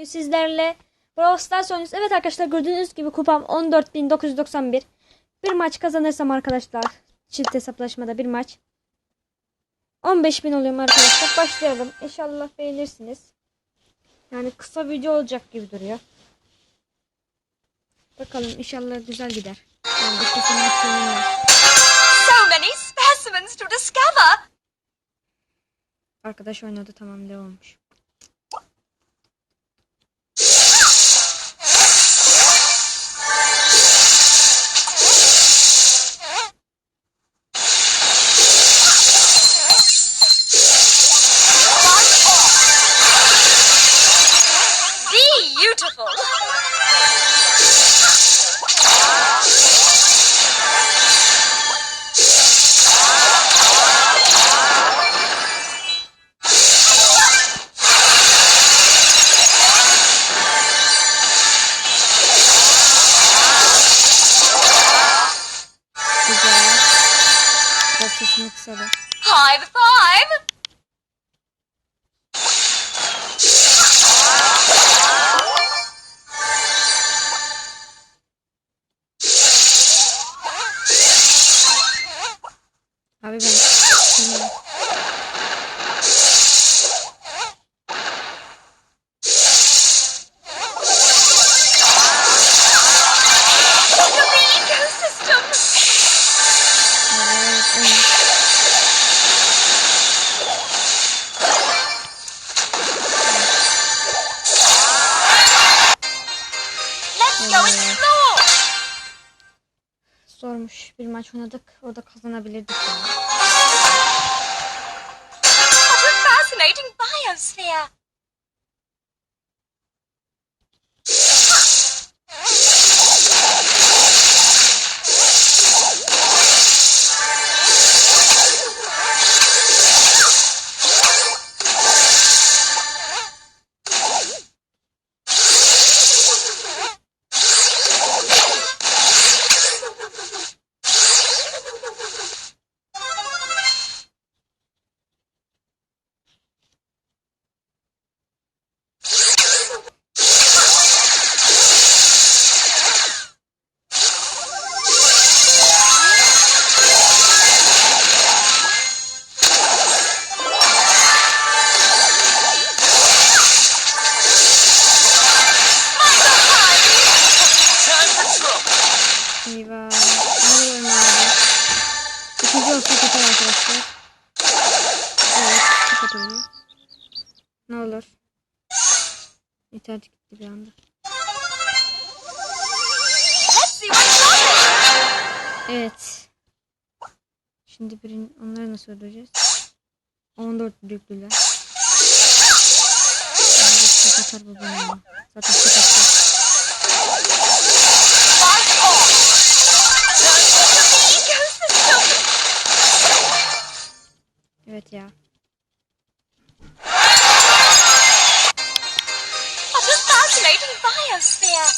Bugün sizlerle Brawl Stars oynuyoruz. Evet arkadaşlar gördüğünüz gibi kupam 14.991. Bir maç kazanırsam arkadaşlar çift hesaplaşmada bir maç. 15.000 oluyorum arkadaşlar. Başlayalım. İnşallah beğenirsiniz. Yani kısa video olacak gibi duruyor. Bakalım inşallah güzel gider. Yani bu kesin maçlarım var. So many specimens to discover. Arkadaş oynadı tamam ne olmuş. Kısalım. High five. Abi ben Şimdi- ecosystem. Evet, evet. Bir maç oynadık. Orada kazanabilirdik yani. Fascinating biosphere. Evet. Oluyor. Ne olur. İnternet gitti bir anda. Evet. Şimdi birin onları nasıl öldüreceğiz? 14 büyüklüler. Abi çok atar bu bana ya. Biosphere.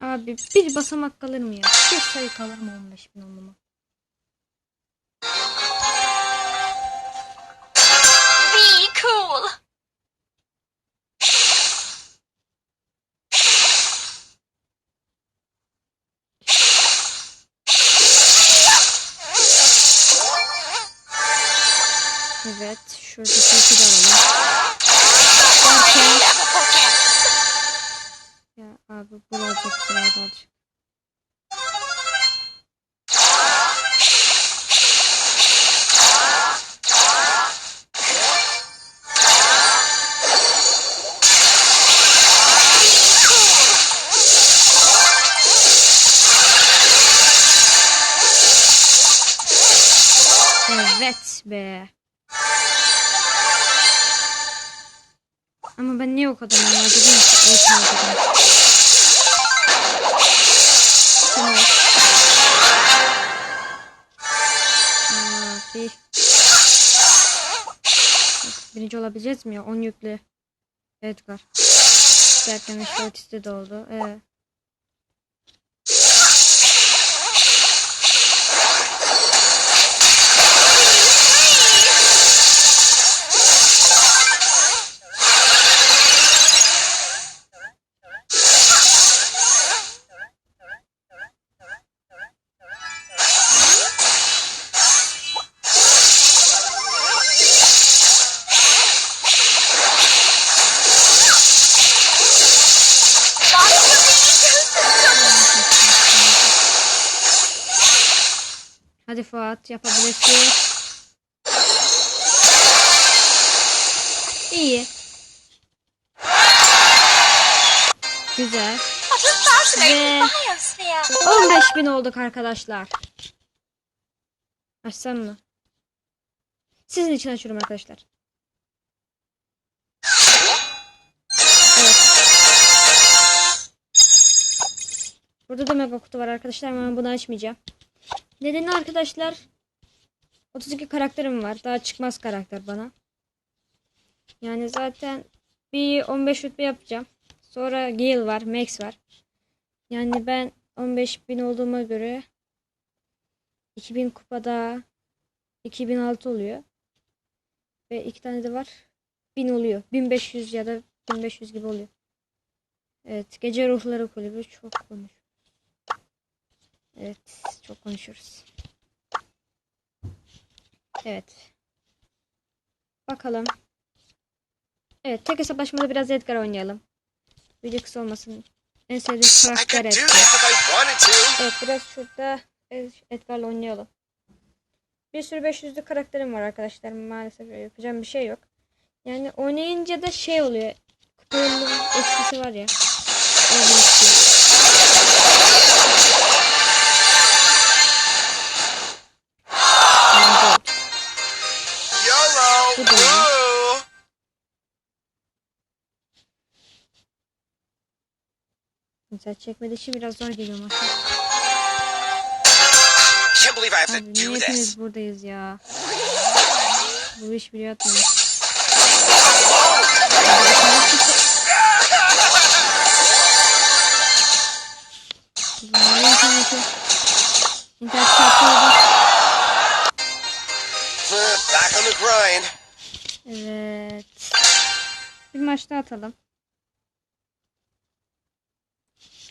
Abi bir basamak kalır mı ya? Bir sayı kalır mı 15 bin olmama? Be cool. Evet. Şurada de alalım. Never forget. Ya abi bu olacak sırada alacak. Evet be. Ama ben niye o kadar merak ediyorum ki? Birinci olabileceğiz mi ya? 10 yüklü. Edgar. Derken işte otisti de oldu. Ee. Hadi Fuat yapabilirsin. İyi. Güzel. Biosphere. 15 bin olduk arkadaşlar. Açsam mı? Sizin için açıyorum arkadaşlar. Evet. Burada da mega kutu var arkadaşlar ama ben bunu açmayacağım. Nedeni arkadaşlar 32 karakterim var. Daha çıkmaz karakter bana. Yani zaten bir 15 rütbe yapacağım. Sonra Gale var, Max var. Yani ben 15 bin olduğuma göre 2000 kupada 2006 oluyor. Ve iki tane de var. 1000 oluyor. 1500 ya da 1500 gibi oluyor. Evet. Gece ruhları kulübü çok konuşuyoruz. Evet. Çok konuşuyoruz. Evet. Bakalım. Evet. Tek hesaplaşmada biraz Edgar oynayalım. Video kısa olmasın. En sevdiğim karakter Edgar. Evet biraz şurada Ed- Edgar'la oynayalım. Bir sürü 500'lü karakterim var arkadaşlar. Maalesef yapacağım bir şey yok. Yani oynayınca da şey oluyor. Kupanın eksisi var ya. Öyle Çekmedi için biraz zor geliyor to Abi niye buradayız ya? Bu iş biliyor atmıyor. Bunların interneti. İnternet. Evet. Bir maç daha atalım.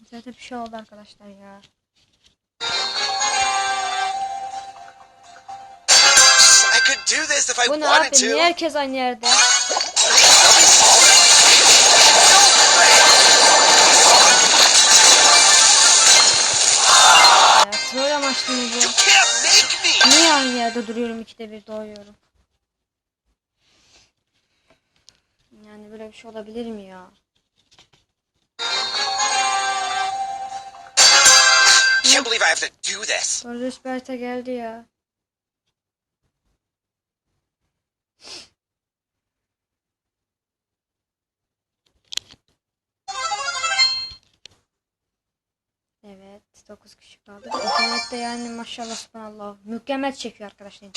Zaten bir şey oldu arkadaşlar ya. I could do this if I Bu ne abi? Niye herkes aynı yerde? Ya troll amaçlı mı bu? You can't make me. Niye aynı yerde duruyorum ikide bir doğuyorum? Yani böyle bir şey olabilir mi ya? Can't believe I have to do this. Kardeş Berta geldi ya. Evet 9 kişi kaldı. İnternette yani maşallah subhanallah mükemmel çekiyor arkadaşlar.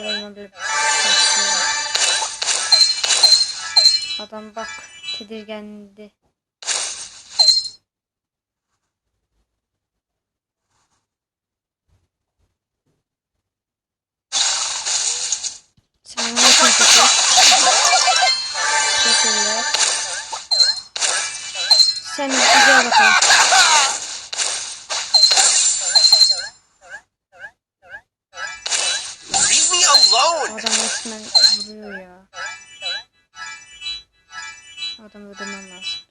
Oyuna bir Adam bak tedirgendi. potem będę na nas.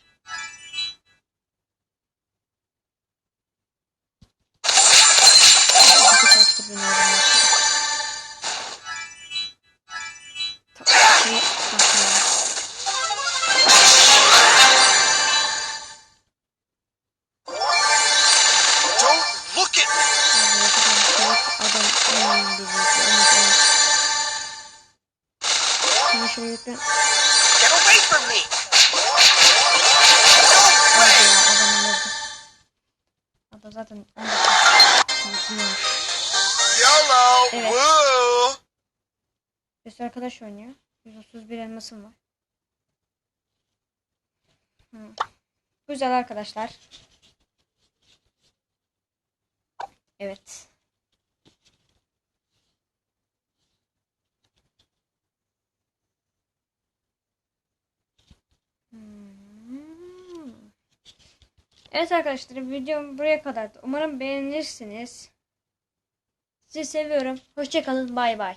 Thank you. Zaten 19 yüklenmiş. YOLO! Evet. Woo! Bir arkadaş oynuyor. 131 elmasım var. Hı. Güzel arkadaşlar. Evet. Evet arkadaşlar videom buraya kadardı. Umarım beğenirsiniz. Sizi seviyorum. Hoşçakalın. Bay bay.